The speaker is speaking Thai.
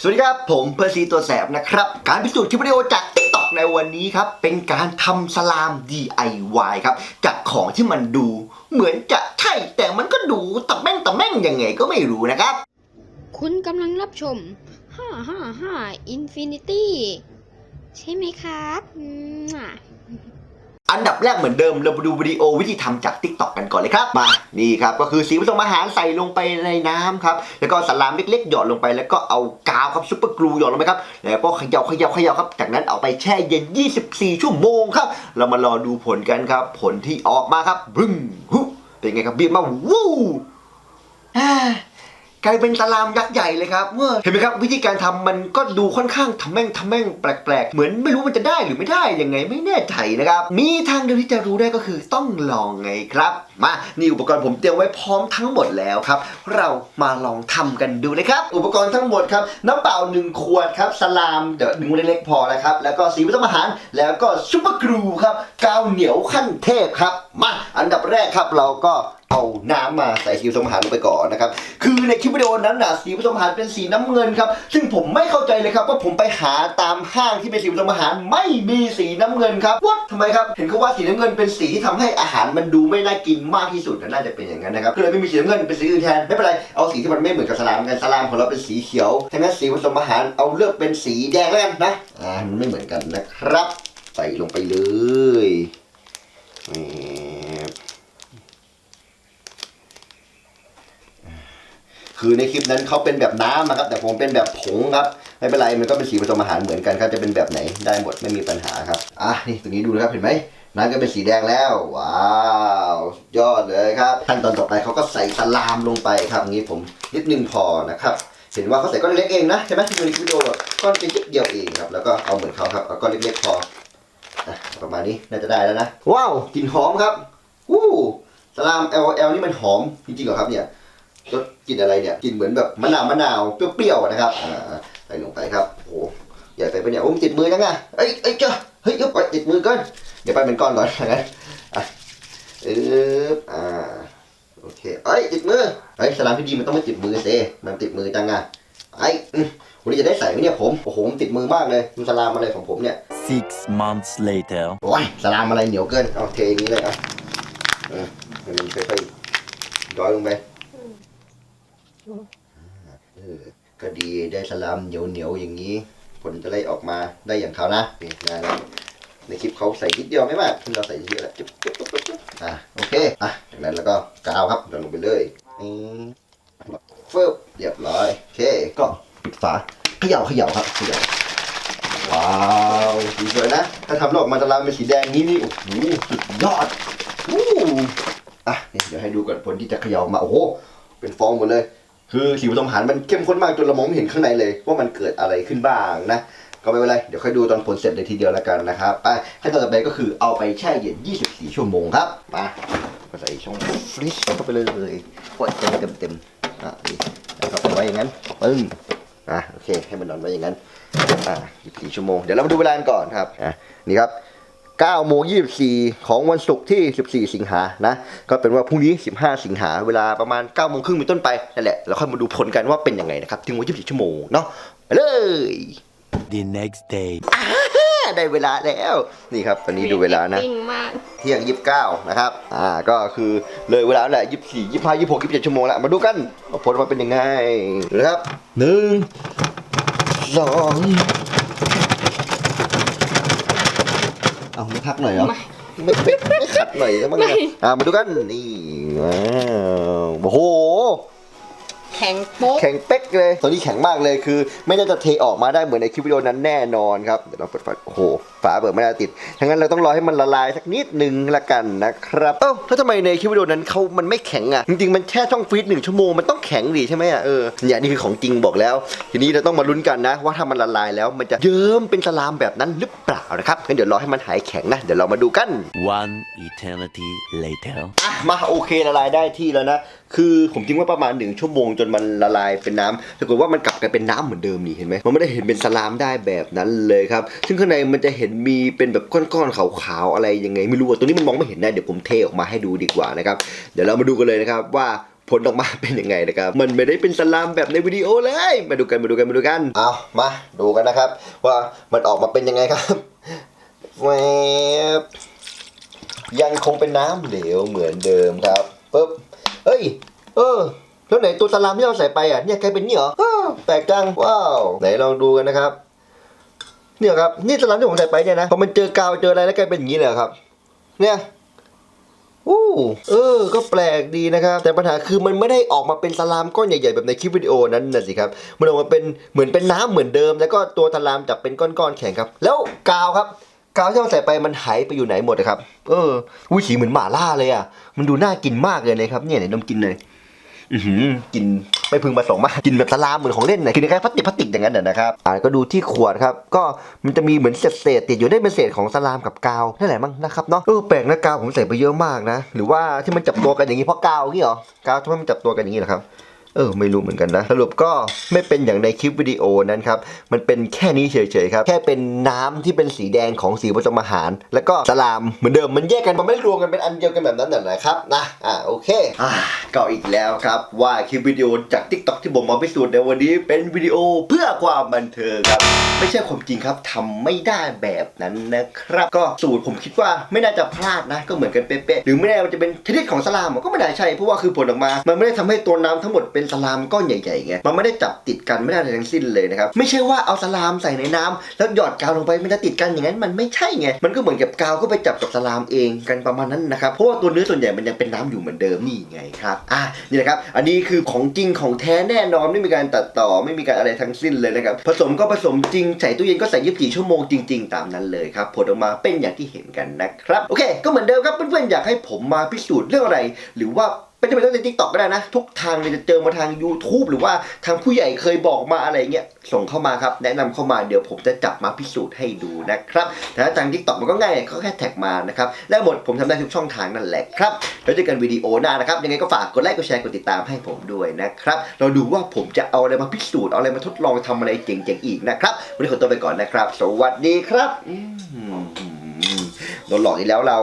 สวัสดีครับ ผมเพอร์ซีตัวแสบนะครับ การพิสูจน์คลิปวิดีโอจาก TikTok ในวันนี้ครับ เป็นการทำสลาม DIY ครับ จากของที่มันดู เหมือนจะใช่ แต่มันก็ดูตะแม่งตะแม่งยังไงก็ไม่รู้นะครับ คุณกำลังรับชม 555 Infinity ใช่ไหมครับอืม อันดับแรกเหมือนเดิมเรามาดูวิดีโอวิธีทำจาก t ิ k t o k กันก่อนเลยครับ มา นี่ครับ ก็คือสีผสมอาหารใส่ลงไปในน้ำครับ แล้วก็สลามเล็กๆ หยอดลงไป แล้วก็เอากาวครับซุปเปอร์กลูหยอดลงไปครับ แล้วก็เขย่าเขย่าเขย่าครับ จากนั้นเอาไปแช่เย็น 24 ชั่วโมงครับ เรามารอดูผลกันครับ ผลที่ออกมาครับบึ้งฮุเป็นไงครับบีบมาวู้อ่า กลายเป็นสลามยักษ์ใหญ่เลยครับเมื่อเห็นไหมครับวิธีการทำมันก็ดูค่อนข้างทำแม่งทำแม่งแปลกๆ เหมือนไม่รู้มันจะได้หรือไม่ได้ยังไงไม่แน่ใจนะครับมีทางเดียวที่จะรู้ได้ก็คือต้องลองไงครับมา นี่อุปกรณ์ผมเตรียมไว้พร้อมทั้งหมดแล้วครับ เรามาลองทำกันดูเลยครับ อุปกรณ์ทั้งหมดครับ น้ำเปล่าหนึ่งขวดครับ สลาม เดี๋ยวหนึ่งเล็กๆพอนะครับ แล้วก็สีผสมอาหาร แล้วก็ซุปเปอร์กรูครับกาวเหนียวขั้นเทพครับ มา อันดับแรกครับเราก็เอาน้ำมาใส่สีผสมอาหารลงไปก่อนนะครับ คือในคลิปวิดีโอนั้นนะสีผสมอาหารเป็นสีน้ำเงินครับ ซึ่งผมไม่เข้าใจเลยครับว่าผมไปหาตามห้างที่เป็นสีผสมอาหารไม่มีสีน้ำเงินครับวัดทำไมครับ เห็นเขาว่าสีน้ำเงินเป็นสีที่ทำให้อาหารมันดูไม่น่ากินมากที่สุดน่าจะเป็นอย่างนั้นนะครับก็เลยไม่มีสีน้ำเงินเป็นสีอื่นแทนไม่เป็นไรเอาสีที่มันไม่เหมือนกับสลามกันสลามของเราเป็นสีเขียวทั้งนั้นสีผสมอาหารเอาเลือกเป็นสีแดงแล้วกันนะอ่ามันไม่เหมือนกันนะครับ ใส่ลงไปเลยคือในคลิปนั้นเขาเป็นแบบน้ำนะครับ แต่ผมเป็นแบบผงครับไม่เป็นไรมันก็เป็นสีผสมอาหารเหมือนกันครับจะเป็นแบบไหนได้หมดไม่มีปัญหาครับอะนี่ตรงนี้ดูนะครับเห็นไหม น้ำก็เป็นสีแดงแล้ว ว้าว ยอดเลยครับขั้นตอนต่อไปเขาก็ใส่สลามลงไปครับอย่างนี้ผมนิดนึงพอนะครับเห็นว่าเขาใส่ก้อนเล็กเองนะใช่ไหมที่ดูในวิดีโอก้อนเป็นนิดเดียวเองครับแล้วก็เอาเหมือนเขาครับเอาก้อนเล็กๆพออประมาณนี้น่าจะได้แล้วนะ ว้าวกลิ่นหอมครับวู้สลาม L L นี่มันหอมจริงๆเหรอครับเนี่ยรสกลิ่นอะไรเนี่ยกลิ่นเหมือนแบบมะนาวมะนาวเปรี้ยวๆนะครับใส่ลงไปครับโอ้ ใหญ่ไปปะเนี่ยโอ้มันติดมือยังไงเอ้ยเอ้ยเจ้าเฮ้ยเอ้ยไปติดมือก่อนเดี๋ยวไปเป็นก้อนก่อนงั้นอะเอ๊บอ่าโอเคเอ้ยติดมือเฮ้ยสลามที่ดีมันต้องไม่ติดมือเซมันติดมือจังอะไอ้อืมวันนี้จะได้ใส่ไหมเนี่ยผมโอ้โหมันติดมือมากเลยมันสลามอะไรของผมเนี่ย Six months later. โอ้ยสลามอะไรเหนียวเกินเอาเทอย่างนี้เลยอะเออให้มันค่อยๆย้อยลงไปเออก็ดีได้สลามเหนียวเหนียวๆอย่างนี้ ผลจะไล่ออกมาได้อย่างเขานะนี่ได้แล้วในคลิปเขาใส่นิดเดียวไม่มากเราใส่เยอะแล้วจุ๊บจุ๊บจุ๊บจุ๊บอะโอเคอะจากนั้นแล้วก็กาวครับเราลงไปเลยนี่เฟิบเรียบร้อยโอเคก็ปิดฝาเขย่าเขย่าครับเขย่าว้าวสีสวยนะ ถ้าทำแล้วอกมาจะลามเป็นสีแดงนี้นี่โอ้โหสุดยอดอู้อะเดี๋ยวให้ดูก่อนผลที่จะเขย่าออกมาโอ้โหเป็นฟองหมดเลย คือสีผสมอาหารมันเข้มข้นมากจนเรามองไม่เห็นข้างในเลย ว่ามันเกิดอะไรขึ้นบ้างนะก็ไม่เป็นไร เดี๋ยวค่อยดูตอนผลเสร็จเลยทีเดียวแล้วกันนะครับไปขั้นตอนต่อไปก็คือเอาไปแช่เย็น 24 ชั่วโมงครับมาใส่ช่องฟรีซเข้าไปเลยปล่อยเต็มเต็มเต็มอะนี่แล้วก็ไว้อย่างนั้นปึ้งอะโอเค ให้มันนอนไว้อย่างนั้นอะ24 ชั่วโมง เดี๋ยวเรามาดูเวลากันก่อนครับอะนี่ครับ 9โมง24 ของวันศุกร์ที่ 14 สิงหานะ ก็เป็นว่าพรุ่งนี้ 15 สิงหา เวลาประมาณ9โมงครึ่งเป็นต้นไป นั่นแหละแล้วค่อยมาดูผลกันว่าเป็นยังไงนะครับ ถึงวัน24ชั่วโมงเนาะ ไปเลย The next day. ได้เวลาแล้ว นี่ครับ ตอนนี้ดูเวลานะเก่งมากเที่ยง 29 นะครับ อ่า ก็คือเลยเวลาแล้วแหละ 24 25 26 27 ชั่วโมงแล้ว มาดูกันว่าผลมันเป็นยังไงนะครับหนึ่งสอง เอาไม่พักหน่อยเหรอ ไม่ไม่ไม่ไม่ขัดหน่อยนะมั้งเนี่ยไม่อ่ามาดูกัน นี่ว้าวโอ้โห แข็งโป๊กแข็งเป๊กเลยตอนนี้แข็งมากเลยคือ ไม่น่าจะเทออกมาได้เหมือนในคลิปวิดีโอนั้นแน่นอนครับ เดี๋ยวเราเปิดฝาโอ้โห ฝาเปิดไม่ได้ติดทั้งนั้นเราต้องรอให้มันละลายสักนิดนึงละกันนะครับ เอ้าแล้วทำไมในคลิปวิดีโอนั้นเขามันไม่แข็งอะ จริงๆ มันแช่ช่องฟรีซหนึ่งชั่วโมงมันต้องแข็งดิใช่ไหมอะ เออ เนี่ยนี่คือของจริงบอกแล้ว ทีนี้เราต้องมาลุ้นกันนะ ว่าถ้ามันละลายแล้วมันจะเยิ้มเป็นสลามแบบนั้นหรือเปล่านะครับงั้นเดี๋ยวรอให้มันหายแข็งนะ เดี๋ยวเรามาดูกัน One eternity later. อะมาโอเคละลายได้ที่แล้วนะ คือผมทิ้งไว้ประมาณหนึ่งชั่วโมงจนมันละลายเป็นน้ำปรากฏว่ามันกลับกลายเป็นน้ำเหมือนเดิมนี่เห็นไหมมันไม่ได้เห็นเป็นสลามได้แบบนั้นเลยครับ ซึ่งข้างในมันจะเห็นมีเป็นแบบก้อนๆขาวๆอะไรยังไงไม่รู้อะตัวนี้มันมองไม่เห็นนะเดี๋ยวผมเทออกมาให้ดูดีกว่านะครับ เดี๋ยวเรามาดูกันเลยนะครับว่าผลออกมาเป็นยังไงนะครับ มันไม่ได้เป็นสลามแบบในวิดีโอเลย มาดูกัน มาดูกัน มาดูกัน เอามาดูกันนะครับ ว่ามันออกมาเป็นยังไงครับแวบยังคงเป็นน้ำเหลวเหมือนเดิมครับปึ๊บเอ้ย เออแล้วไหนตัวสลามที่เราใส่ไปอะเนี่ยกลายเป็นนี่เหรออแปลกจังว้าวไหนลองดูกันนะครับเนี่ยครับนี่สลามที่ผมใส่ไปเนี่ยนะพอมันเจอกาวเจออะไรแล้วกลายเป็นอย่างนี้เลยเหรอครับ เนี่ยอู้เออ ก็แปลกดีนะครับ แต่ปัญหาคือมันไม่ได้ออกมาเป็นสลามก้อนใหญ่ๆ แบบในคลิปวิดีโอนั้นนะสิครับ มันออกมาเป็นเหมือนเป็นน้ำเหมือนเดิม แล้วก็ตัวสลามจับเป็นก้อนๆแข็งครับ แล้วกาวครับ กาวที่เราใส่ไปมันหายไปอยู่ไหนหมดครับ เออวิสีเหมือนหม่าล่าเลยอะ มันดูน่ากินมากเลยนะครับ เนี่ยไหนนมกินเลย กินไม่พึงประสงค์มากกินแบบสลามเหมือนของเล่นนะกินคล้ายๆพลาสติกพลาสติกอย่างนั้นนะนะครับอ่าก็ดูที่ขวดครับก็มันจะมีเหมือนเศษเศษติดอยู่ได้เป็นเศษของสลามกับกาวนั่นแหละมั้งนะครับเนาะเออแปลกนะกาวผมใส่ไปเยอะมากนะ หรือว่าที่มันจับตัวกันอย่างนี้เพราะกาวนี่เหรอกาวทำไมมันจับตัวกันอย่างนี้เหรอครับ เออไม่รู้เหมือนกันนะ สรุปก็ไม่เป็นอย่างในคลิปวิดีโอนั้นครับ มันเป็นแค่นี้เฉยๆครับ แค่เป็นน้ำที่เป็นสีแดงของสีผสมอาหาร แล้วก็สลามเหมือนเดิมมันแยกกันมันไม่รวมกันเป็นอันเดียวกันแบบนั้นน่ะนะครับนะอ่าโอเคอ่าก็อีกแล้วครับว่าคลิปวิดีโอจาก t ิ k t o k ที่ผมมาพิสูจน์ในวันนี้ เป็นวิดีโอเพื่อความบันเทิงครับไม่ใช่ความจริงครับทำไม่ได้แบบนั้นนะครับ ก็สูตรผมคิดว่าไม่น่าจะพลาดนะ ก็เหมือนกันเป๊ะๆหรือไม่แน่มันจะเป็นชนิดของสลามก็ไม่ได้ใช่เพราะว่าคือผลออกมา มันไม่ได้ทำให้ตัวน้ำทั้งหมดเป็นสลามก้อนใหญ่ๆไงมันไม่ได้จับติดกันไม่ได้อะไรทั้งสิ้นเลยนะครับไม่ใช่ว่าเอาสลามใส่ในน้ำแล้วหยอดกาวลงไปมันจะติดกันอย่างนั้นมันไม่ใช่ไงมันก็เหมือนกับกาวก็ไปจับกับสลามเองกันประมาณนั้นนะครับเพราะว่าตัวเนื้อส่วนใหญ่มันยังเป็นน้ำอยู่เหมือนเดิมนี่ไงครับอะนี่นะครับอันนี้คือของจริงของแท้แน่นอนไม่มีการตัดต่อไม่มีการอะไรทั้งสิ้นเลยนะครับผสมก็ผสมจริงใส่ตู้เย็นก็ใส่24ชั่วโมงจริง ๆ ตามนั้นเลยครับผลออกมาเป็นอย่างที่เห็นกันนะครับโอเค ก็เหมือนเดิมครับเพื่อนๆอยากให้ผมมาพิสูจน์เรื่องอะไร หรือว่า ไม่จำเป็นต้องในทิกตอกก็ได้นะ ทุกทางเลยจะเจอมาทาง YouTube หรือว่าทางผู้ใหญ่เคยบอกมาอะไรเงี้ยส่งเข้ามาครับ แนะนำเข้ามาเดี๋ยวผมจะจับมาพิสูจน์ให้ดูนะครับ แต่ถ้าทางทิกตอกมันก็ง่ายเขาแค่แท็กมานะครับและหมดผมทำได้ทุกช่องทางนั่นแหละครับแล้วเจอกันวิดีโอหน้านะครับ ยังไงก็ฝากกดไลค์กดแชร์กดติดตามให้ผมด้วยนะครับเราดูว่าผมจะเอาอะไรมาพิสูจน์เอาอะไรมาทดลองทำอะไรเจ๋งๆอีกนะครับวันนี้ขอตัวไปก่อนนะครับ สวัสดีครับโดนหลอกอีกแล้วเรา